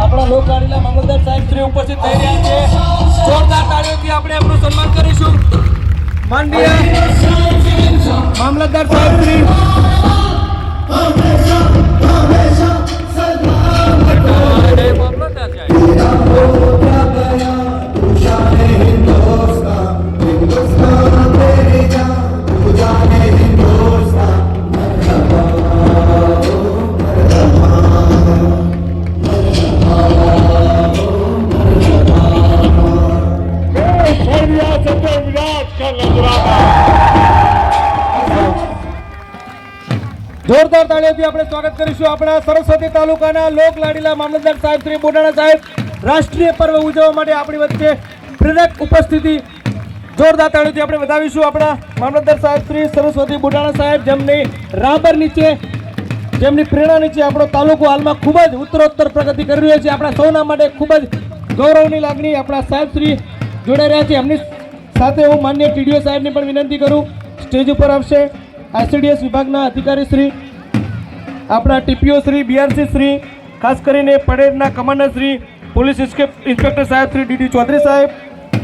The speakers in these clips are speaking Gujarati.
આપણા લોકલાડીલા મામલતદાર સાહેબ શ્રી ઉપસ્થિત થઈ રહ્યા છે. જોરદાર તાળીઓથી આપણે એમનું સન્માન કરીશું. માનનીય મામલતદાર જોરદાર તાળીઓથી આપણે સ્વાગત કરીશું આપણા સરસ્વતી તાલુકાના લોક લાડીલા મામલતદાર સાહેબ શ્રી બોટાણા સાહેબ. રાષ્ટ્રીય પર્વ ઉજવવા માટે આપણી વચ્ચે પ્રેરક ઉપસ્થિતિ. જોરદાર તાળીઓથી આપણે વધાવીશું આપણા મામલતદાર સાહેબ શ્રી સરસ્વતી બોટાણા સાહેબ, જેમની રાબર નીચે, જેમની પ્રેરણા નીચે આપણો તાલુકો હાલમાં ખૂબ જ ઉત્તરોત્તર પ્રગતિ કરી રહ્યો છે. આપણા સૌના માટે ખૂબ જ ગૌરવની લાગણી આપણા સાહેબ શ્રી જોડાઈ રહ્યા છે. એમની સાથે હું માન્ય ટીડીઓ સાહેબને પણ વિનંતી કરું, સ્ટેજ ઉપર આવશે આઈસીડીએસ વિભાગના અધિકારી શ્રી, આપણા ટીપીઓ શ્રી, બીઆરસી શ્રી, ખાસ કરીને પરેડના કમાન્ડર શ્રી, પોલીસ ઇન્સ્પેક્ટર સાહેબ શ્રી ડીડી ચૌધરી સાહેબ,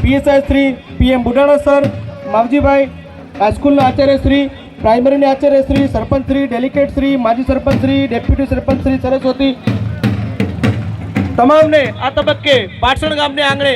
PSI Shri P M Budana sir, Mavjibhai, હાઈસ્કૂલના આચાર્ય શ્રી, પ્રાઇમરીના આચાર્ય શ્રી, સરપંચ શ્રી, ડેલિકેટ શ્રી, માજી સરપંચ શ્રી, ડેપ્યુટી સરપંચ શ્રી સરસ્વતી. તમામને આ તબક્કે પાટણ ગામને આંગણે